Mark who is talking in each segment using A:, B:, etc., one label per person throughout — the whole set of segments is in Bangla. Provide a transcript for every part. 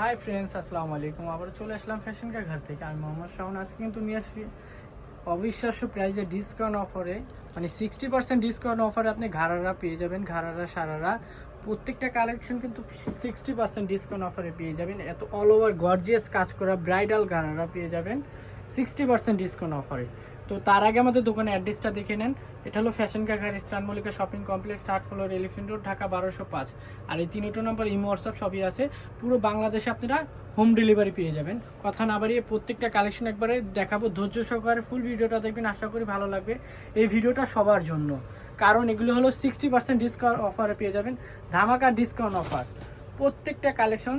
A: হাই ফ্রেন্ডস আসসালামু আলাইকুম। আবার চলে আসলাম ফ্যাশন কা ঘর থেকে। আমি মোহাম্মদ শাহন আজকে কিন্তু নিয়ে আসছি অবিশ্বাস্য প্রাইজে ডিসকাউন্ট অফারে মানে সিক্সটি পার্সেন্ট ডিসকাউন্ট অফারে আপনি ঘাড়ারা পেয়ে যাবেন। ঘাড়ারা, সারারা, প্রত্যেকটা কালেকশন কিন্তু সিক্সটি পার্সেন্ট ডিসকাউন্ট অফারে পেয়ে যাবেন। এত অল ওভার গর্জিয়াস কাজ করা ব্রাইডাল ঘাড়ারা পেয়ে যাবেন সিক্সটি পার্সেন্ট ডিসকাউন্ট অফারে তো তার আগে আমাদের দোকানের অ্যাড্রেসটা দেখে নেন। এটা হলো fashion কাঘার Eastern Mallika shopping complex, third floor, Elephant road, Dhaka বারোশো পাঁচ। আর এই তিনটো নম্বর ইমো, হোয়াটসঅ্যাপ সবই আছে। পুরো বাংলাদেশে আপনারা হোম ডেলিভারি পেয়ে যাবেন। কথা না বাড়িয়ে প্রত্যেকটা কালেকশন একবারে দেখাবো। ধৈর্য সহকারে ফুল ভিডিওটা দেখবেন, আশা করি ভালো লাগবে। এই ভিডিওটা সবার জন্য। কারণ এগুলো হলো সিক্সটি পার্সেন্ট ডিসকাউন্ট অফারে পেয়ে যাবেন। ধামাকা ডিসকাউন্ট অফার প্রত্যেকটা কালেকশন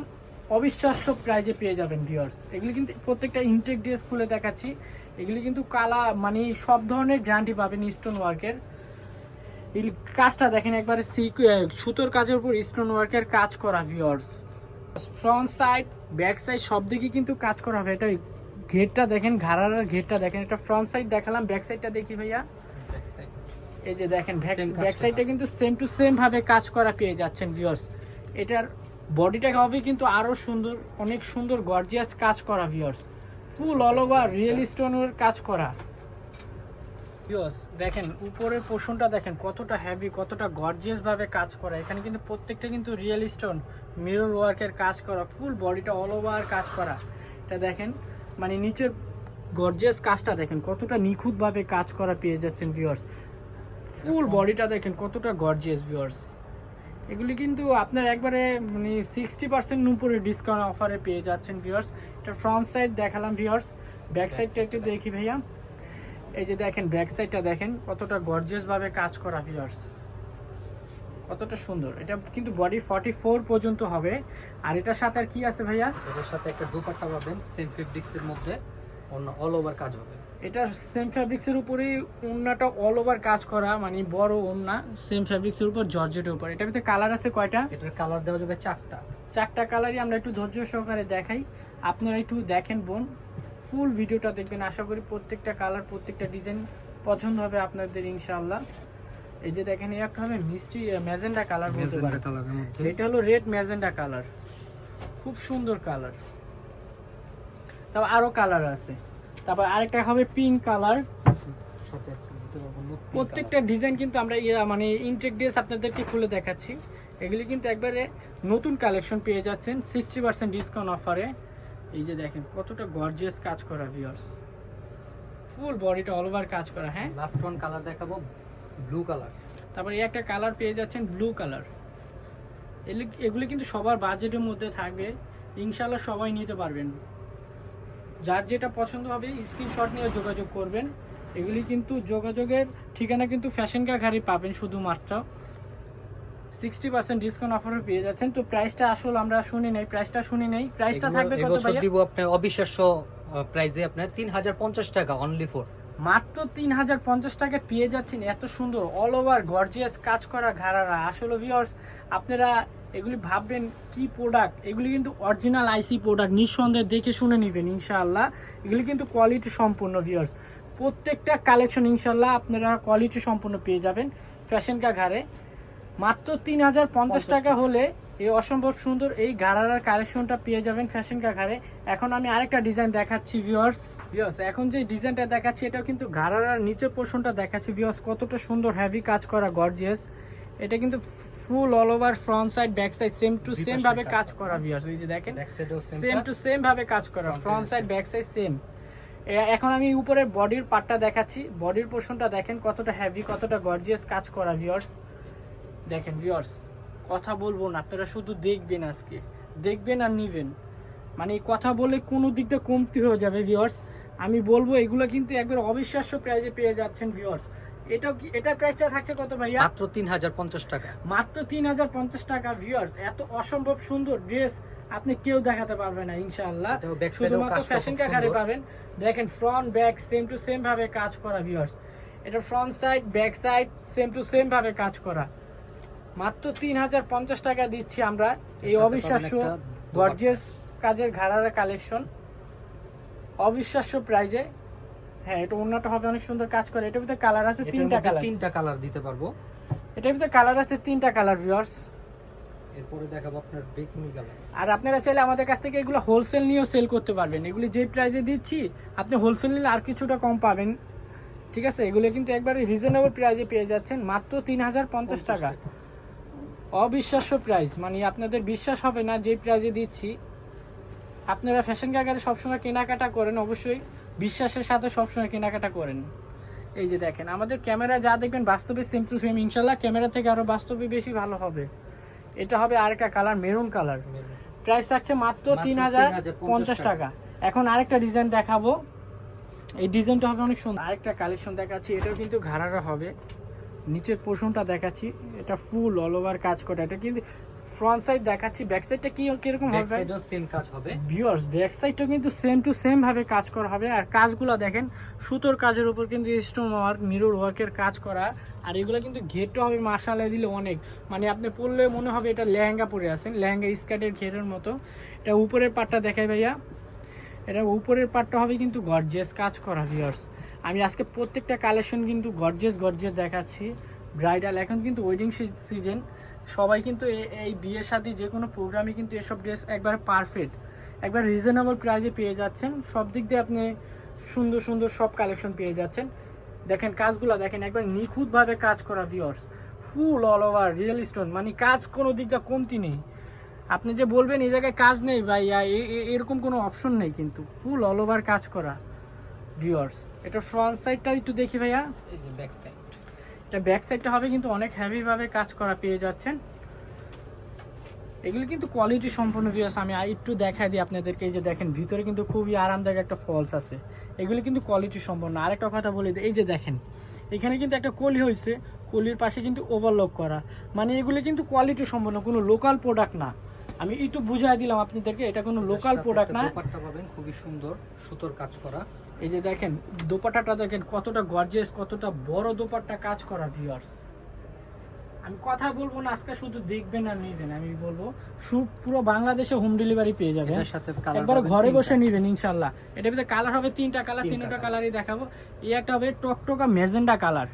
A: অবিশ্বাস্য প্রাইজে পেয়ে যাবেন ভিউয়ার্স এগুলি কিন্তু প্রত্যেকটা ইনটেক ড্রেস খুলে দেখাচ্ছি। এগুলি কিন্তু কালা মানে সব ধরনের গ্যারান্টি পাবেন স্টোন ওয়ার্কের এই কাজটা দেখেন একবারে সুতোর কাজের উপর স্টোন ওয়ার্কের কাজ করা viewers front side back side সব দিকে কিন্তু কাজ করা হবে। এটা ঘেরটা দেখেন ঘাড়ার ঘেরটা দেখেন এটা ফ্রন্ট সাইড দেখালাম ব্যাক সাইডটা দেখি ভাইয়া। এই যে দেখেন ব্যাক সাইডটা কিন্তু সেম টু সেম ভাবে কাজ করা পেয়ে যাচ্ছেন ভিওর্স এটার বডিটা হবে কিন্তু আরও সুন্দর অনেক সুন্দর গর্জিয়াস কাজ করা viewers full all over real স্টোনের কাজ করা। ভিউয়ার্স দেখেন উপরের পোষণটা দেখেন কতটা হেভি কতটা গর্জিয়াস ভাবে কাজ করা। এখানে কিন্তু প্রত্যেকটা কিন্তু রিয়েল স্টোন মিরর ওয়ার্কের কাজ করা ফুল বডিটা অল ওভার কাজ করা। এটা দেখেন মানে নিচের গর্জিয়াস কাজটা দেখেন কতটা নিখুঁতভাবে কাজ করা পেয়ে যাচ্ছেন ভিউয়ার্স ফুল বডিটা দেখেন কতটা গর্জিয়াস ভিউয়ার্স এগুলি কিন্তু আপনার একবারে মানে সিক্সটি পার্সেন্ট উপরে ডিসকাউন্ট অফারে পেয়ে যাচ্ছেন ভিউয়ার্স এটা ফ্রন্ট সাইড দেখালাম ভিউয়ার্স ব্যাক সাইডটা একটু দেখি ভাইয়া। এই যে দেখেন ব্যাক সাইডটা দেখেন, কতটা গর্জিয়াস ভাবে কাজ করা ভিউয়ার্স কতটা সুন্দর। এটা কিন্তু বডি ফর্টি ফোর পর্যন্ত হবে। আর এটার সাথে আর কি আছে ভাইয়া?
B: এটার সাথে একটা দুপাট্টা পাবেন সেম ফেব্রিক্স এর মধ্যে। অন্য অল ওভার কাজ হবে।
A: এটা সেম ফ্যাব্রিক্সের উপরেই ওন্নাটা অল ওভার কাজ করা মানে বড় ওন্না সেম ফ্যাব্রিক্সের উপর জর্জেটের উপর। এটার ভিতরে কালার আছে কয়টা?
B: এটার কালার দেওয়া যাবে চারটা।
A: চারটা কালারই আমরা একটু ধৈর্য সহকারে দেখাই। আপনারা একটু দেখেন বোন ফুল ভিডিওটা দেখবেন। আশা করি প্রত্যেকটা কালার প্রত্যেকটা ডিজাইন পছন্দ হবে আপনাদের ইনশাআল্লাহ। এই যে দেখেন এই একটা হবে মিষ্টি ম্যাজেন্ডা কালার বলতে পারেন। এটা হলো রেড ম্যাজেন্ডা কালার খুব সুন্দর কালার তারপর আরও কালার আছে। তারপর আরেকটা হবে পিঙ্ক কালার প্রত্যেকটা ডিজাইন কিন্তু আমরা ইয়া মানে ইনটেক ড্রেস আপনাদেরকে খুলে দেখাচ্ছি। এগুলি কিন্তু একবারে নতুন কালেকশন পেয়ে যাচ্ছেন সিক্সটি পার্সেন্ট ডিসকাউন্ট অফারে এই যে দেখেন কতটা গর্জিয়াস কাজ করা ভিউয়ার্স ফুল বডিটা অল ওভার কাজ করা হ্যাঁ?
B: লাস্ট ওয়ান কালার দেখাবো ব্লু কালার
A: তারপরে এই একটা কালার পেয়ে যাচ্ছেন ব্লু কালার এগুলি কিন্তু সবার বাজেটের মধ্যে থাকবে। ইনশাল্লাহ সবাই নিতে পারবেন। যার যেটা পছন্দ হবে স্ক্রিনশট নিয়ে যোগাযোগ করবেন। এগুলি কিন্তু যোগাযোগের ঠিকানা কিন্তু ফ্যাশন কা ঘাড়ি পাবেন শুধুমাত্র। সিক্সটি পার্সেন্ট ডিসকাউন্ট অফারে পেয়ে যাচ্ছেন। তো প্রাইসটা আসলে আমরা শুনি নেই প্রাইসটা শুনি নেই। প্রাইসটা থাকবে কত ভাইয়া?
B: দিব আপনার অবিশ্বাস্য প্রাইসে আপনার তিন হাজার পঞ্চাশ টাকা অনলি ফর
A: মাত্র তিন হাজার পঞ্চাশ টাকা পেয়ে যাচ্ছেন। এত সুন্দর অল ওভার গর্জিয়াস কাজ করা ঘাড়ারা। আসলে ভিউয়ার্স আপনারা এগুলি ভাববেন কি প্রোডাক্ট এগুলি কিন্তু অরিজিনাল আইসি প্রোডাক্ট নিঃসন্দেহে দেখে শুনে নেবেন ইনশাআল্লাহ। এগুলি কিন্তু কোয়ালিটি সম্পূর্ণ ভিউয়ার্স প্রত্যেকটা কালেকশন ইনশাআল্লাহ আপনারা কোয়ালিটি সম্পূর্ণ পেয়ে যাবেন ফ্যাশন কা ঘাড়ে। মাত্র তিন হাজার পঞ্চাশ টাকা হলে এই অসম্ভব সুন্দর এই গারারার কালেকশনটা পেয়ে যাবেন ফ্যাশন কাঘারে এখন আমি আরেকটা ডিজাইন দেখাচ্ছি ভিউয়ার্স ভিউয়ার্স এখন যে ডিজাইনটা দেখাচ্ছি এটাও কিন্তু গারারার নিচের পোর্শনটা দেখাচ্ছি ভিউয়ার্স কতটা সুন্দর হেভি কাজ করা গর্জিয়াস এটা কিন্তু full all over front side back side
B: same
A: to
B: same
A: ভাবে
B: কাজ করা।
A: ভিউয়ার্স এই যে দেখেন সেম টু সেম ভাবে কাজ করা
B: front side
A: back side same এখন আমি উপরের বডির পার্টটা দেখাচ্ছি। বডির পোর্শনটা দেখেন কতটা হেভি কতটা গর্জিয়াস কাজ করা ভিউয়ার্স দেখেন ভিউয়ার্স কথা বলব না আপনারা শুধু দেখবেন আজকে। দেখবেন আর নিবেন। মানে কথা বলে কোনো দিকটা কমতি হয়ে যাবে ভিউয়ার্স আমি বলব এগুলো কিন্তু একবার অবিশ্বাস্য প্রাইজে পেয়ে যাচ্ছেন ভিউয়ার্স এটা কি এটার প্রাইসটা থাকছে কত ভাইয়া?
B: মাত্র তিন হাজার পঞ্চাশ টাকা।
A: মাত্র তিন হাজার পঞ্চাশ টাকা ভিউয়ার্স এত অসম্ভব সুন্দর ড্রেস আপনি কেউ দেখাতে পারবে না ইনশাআল্লাহ।
B: এটাও এও
A: শুধুমাত্র ফ্যাশন কাকারে পাবেন। দেখেন front back same to same ভাবে কাজ করা ভিউয়ার্স এটা front side back side same to same ভাবে কাজ করা। মাত্র তিন হাজার পঞ্চাশ টাকা দিচ্ছি আমরা। এই অবিশ্বাস্য গর্জিয়াস কাজের ঘাড়ারা কালেকশন অবিশ্বাস্য প্রাইজে হ্যাঁ এটা অন্যটা হবে অনেক সুন্দর কাজ করে। এটার ভিতরে কালার আছে তিনটা কালার
B: তিনটা কালার দিতে পারব।
A: এটার ভিতরে কালার আছে তিনটা কালার ভিউয়ার্স
B: এরপরে দেখাবো আপনার বেগুনি কালার
A: আর আপনারা চাইলে আমাদের কাছ থেকে এগুলো হোলসেল নিয়েও সেল করতে পারবেন। এগুলি যে প্রাইসে দিচ্ছি আপনি হোলসেল নিলে আর কিছুটা কম পাবেন। ঠিক আছে? এগুলো কিন্তু একবারে রিজনেবল প্রাইসে পেয়ে যাচ্ছেন। মাত্র তিন হাজার পঞ্চাশ টাকা। অবিশ্বাস্য প্রাইস মানে আপনাদের বিশ্বাস হবে না যে প্রাইজে দিচ্ছি। আপনারা ফ্যাশন কাকারে সবসময় কেনাকাটা করেন অবশ্যই। বিশ্বাসের সাথে সবসময় কেনাকাটা করেন। এই যে দেখেন আমাদের ক্যামেরা যা দেখবেন বাস্তবে সেম টু সেম ইনশাল্লাহ ক্যামেরা থেকে আরও বাস্তবে বেশি ভালো হবে। এটা হবে আরেকটা কালার মেরুন কালার প্রাইস থাকছে মাত্র
B: মাত্র
A: তিন হাজার পঞ্চাশ টাকা। এখন আরেকটা ডিজাইন দেখাবো। এই ডিজাইনটা হবে অনেক সুন্দর। আরেকটা কালেকশন দেখাচ্ছি এটাও কিন্তু ঘাড়ারা হবে। নিচের পোষণটা দেখাচ্ছি এটা ফুল অল ওভার কাজ করা। এটা কিন্তু ফ্রন্ট সাইড দেখাচ্ছি ব্যাক সাইডটা কি কীরকম
B: ব্যাক
A: হবে?
B: সাইডেও সেম কাজ হবে।
A: ভিউয়ার্স ব্যাক সাইডটা কিন্তু সেম টু সেম ভাবে কাজ করা হবে। আর কাজগুলো দেখেন সুতোর কাজের উপর কিন্তু স্টোন ওয়ার্ক মিরর ওয়ার্কের কাজ করা। আর এগুলো কিন্তু ঘেরটা হবে মাসালে দিলে অনেক। মানে আপনি পরলে মনে হবে এটা লেহেঙ্গা পরে আছেন লেহেঙ্গা স্কার্টের ঘেরের মতো। এটা উপরের পাটটা দেখাই ভাইয়া। এটা উপরের পাটটা হবে কিন্তু গর্জেস কাজ করা ভিউয়ার্স আমি আজকে প্রত্যেকটা কালেকশন কিন্তু গর্জেস গর্জেস দেখাচ্ছি। ব্রাইডাল এখন কিন্তু ওয়েডিং সিজন সবাই কিন্তু এই বিয়ের সাথে যে কোনো প্রোগ্রামে কিন্তু এসব ড্রেস একবার পারফেক্ট একবার রিজনেবল প্রাইসে পেয়ে যাচ্ছেন। সব দিক দিয়ে আপনি সুন্দর সুন্দর সব কালেকশন পেয়ে যাচ্ছেন। দেখেন কাজগুলো, দেখেন একবার নিখুঁতভাবে কাজ করা viewers full all over real stone মানে কাজ কোনো দিক দিয়ে কমতি নেই। আপনি যে বলবেন এই জায়গায় কাজ নেই, ভাইয়া এরকম কোনো অপশন নেই কিন্তু ফুল অল ওভার কাজ করা ভিউয়ার্স এটা ফ্রন্ট সাইডটা একটু দেখি ভাইয়া।
B: ব্যাক সাইড
A: এটা ব্যাক সাইডটা হবে কিন্তু অনেক হেভিভাবে কাজ করা পেয়ে যাচ্ছেন। এগুলো কিন্তু কোয়ালিটি সম্পূর্ণ ভিউয়ার্স আমি একটু দেখাই দিই আপনাদেরকে এই যে দেখেন ভিতরে কিন্তু খুবই আরামদায়ক একটা ফলস আছে। এগুলো কিন্তু কোয়ালিটি সম্পন্ন। আরেকটা কথা বলি দিই, এই যে দেখেন এখানে কিন্তু একটা কলি হয়েছে কলির পাশে কিন্তু ওভারলক করা। মানে এগুলো কিন্তু কোয়ালিটি সম্পন্ন কোনো লোকাল প্রোডাক্ট না। আমি একটু বুঝাই দিলাম আপনাদেরকে এটা কোনো লোকাল প্রোডাক্ট না।
B: পাবেন খুবই সুন্দর সুতোর কাজ করা।
A: এই যে দেখেন দোপাট্টাটা দেখেন কতটা গর্জিয়াস কতটা বড় দোপাট্টা কাজ করা ভিউয়ার্স আমি কথা বলব না আজকে শুধু দেখবেন আর নিবেন আমি বলব সু- পুরো বাংলাদেশে হোম ডেলিভারি পেয়ে যাবেন।
B: সাথে কালার
A: একবার ঘরে বসে নিবেন ইনশাল্লাহ এটা ভিতরে কালার হবে তিনটা কালার
B: তিনটা
A: কালারই দেখাবো। এই একটা হবে টকটকা মেজেন্ডা কালার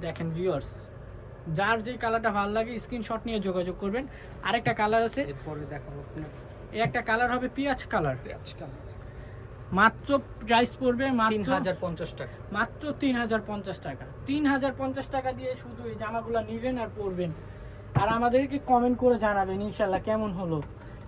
A: দেখেন ভিউয়ার্স যার যে কালারটা ভালো লাগে স্ক্রিনশট নিয়ে যোগাযোগ করবেন। আরেকটা কালার আছে। এই একটা কালার হবে পেঁয়াজ কালার
B: পেঁয়াজ কালার
A: মাত্র প্রাইস পড়বে মাত্র
B: হাজার পঞ্চাশ টাকা।
A: মাত্র তিন হাজার পঞ্চাশ টাকা। তিন হাজার পঞ্চাশ টাকা দিয়ে শুধু এই জামাগুলো নেবেন আর পরবেন। আর আমাদেরকে কমেন্ট করে জানাবেন ইনশাল্লাহ কেমন হলো?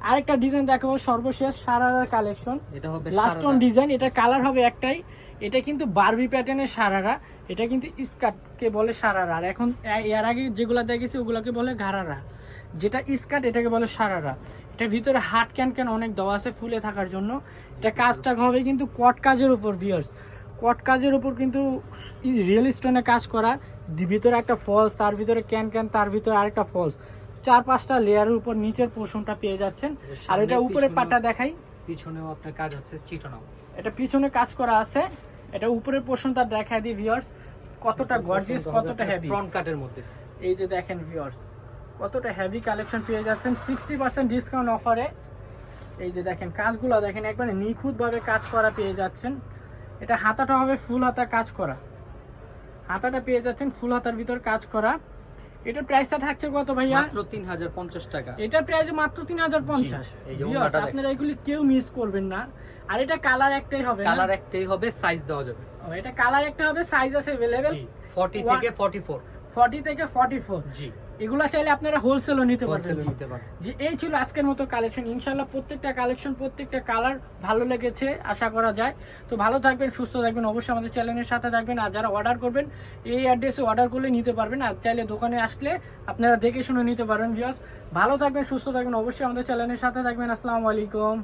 A: আরেকটা ডিজাইন দেখাবো সর্বশেষ সারারার কালেকশন
B: এটা হবে
A: লাস্ট অন ডিজাইন এটার কালার হবে একটাই। এটা কিন্তু বারবি প্যাটার্নের সারারা। এটা কিন্তু স্কার্টকে বলে সারারা। আর এখন এর আগে যেগুলো দেখেছি ওগুলোকে বলে ঘাড়ারা যেটা স্কার্ট এটাকে বলে সারারা। এটা ভিতরে হাট ক্যান ক্যান অনেক দেওয়া আছে ফুলে থাকার জন্য। এটা কাজটা হবে কিন্তু কট কাজের উপর ভিউয়ার্স কট কাজের উপর কিন্তু রিয়েল স্টোনে কাজ করা। ভিতরে একটা ফলস তার ভিতরে ক্যান ক্যান তার ভিতরে আরেকটা ফলস চার পাঁচটা লেয়ারের উপর নিচের পোর্শনটা পেয়ে যাচ্ছেন। আর এটা উপরে পাটা দেখাই।
B: পিছনেও আপনার কাজ হচ্ছে চিটানো।
A: এটা পিছনে কাজ করা আছে। এটা উপরের পোর্শনটা দেখায় দিই ভিউয়ার্স কতটা গর্জিয়াস কতটা হেভি
B: ফ্রন্ট কাটের মধ্যে।
A: এই যে দেখেন ভিউয়ার্স কতটা হেভি কালেকশন পেয়ে যাচ্ছেন। সিক্সটি পার্সেন্ট ডিসকাউন্ট অফারে এই যে দেখেন কাজগুলো দেখেন একবারে নিখুঁতভাবে কাজ করা পেয়ে যাচ্ছেন। এটা হাতাটা হবে ফুল হাতা কাজ করা। হাতাটা পেয়ে যাচ্ছেন ফুল হাতার ভিতর কাজ করা। এটার প্রাইসটা থাকছে কত ভাইয়া
B: মাত্র তিন হাজার পঞ্চাশ টাকা
A: এটার প্রাইস মাত্র তিন হাজার পঞ্চাশ
B: এই যে ওড়নাটা দেখেন।
A: আপনারা এগুলি কেউ মিস করবেন না আর এটা কালার একটাই হবে না?
B: কালার একটাই হবে সাইজ দেওয়া যাবে
A: ও, এটা কালার একটা হবে সাইজ আছে अवेलेबल
B: জি 40
A: One-
B: থেকে 44
A: 40 থেকে 44
B: জি
A: এগুলা চাইলে আপনারা হোলসেলও নিতে পারবেন।
B: নিতে পারেন
A: যে এই ছিল আজকের মতো কালেকশন ইনশাল্লাহ প্রত্যেকটা কালেকশন প্রত্যেকটা কালার ভালো লেগেছে আশা করা যায়। তো ভালো থাকবেন সুস্থ থাকবেন অবশ্যই আমাদের চ্যানেলের সাথে থাকবেন। আর যারা অর্ডার করবেন এই অ্যাড্রেসে অর্ডার করলে নিতে পারবেন। আর চাইলে দোকানে আসলে আপনারা দেখে শুনে নিতে পারবেন ভিউয়ার্স ভালো থাকবেন সুস্থ থাকবেন অবশ্যই আমাদের চ্যানেলের সাথে থাকবেন। আসসালামু আলাইকুম।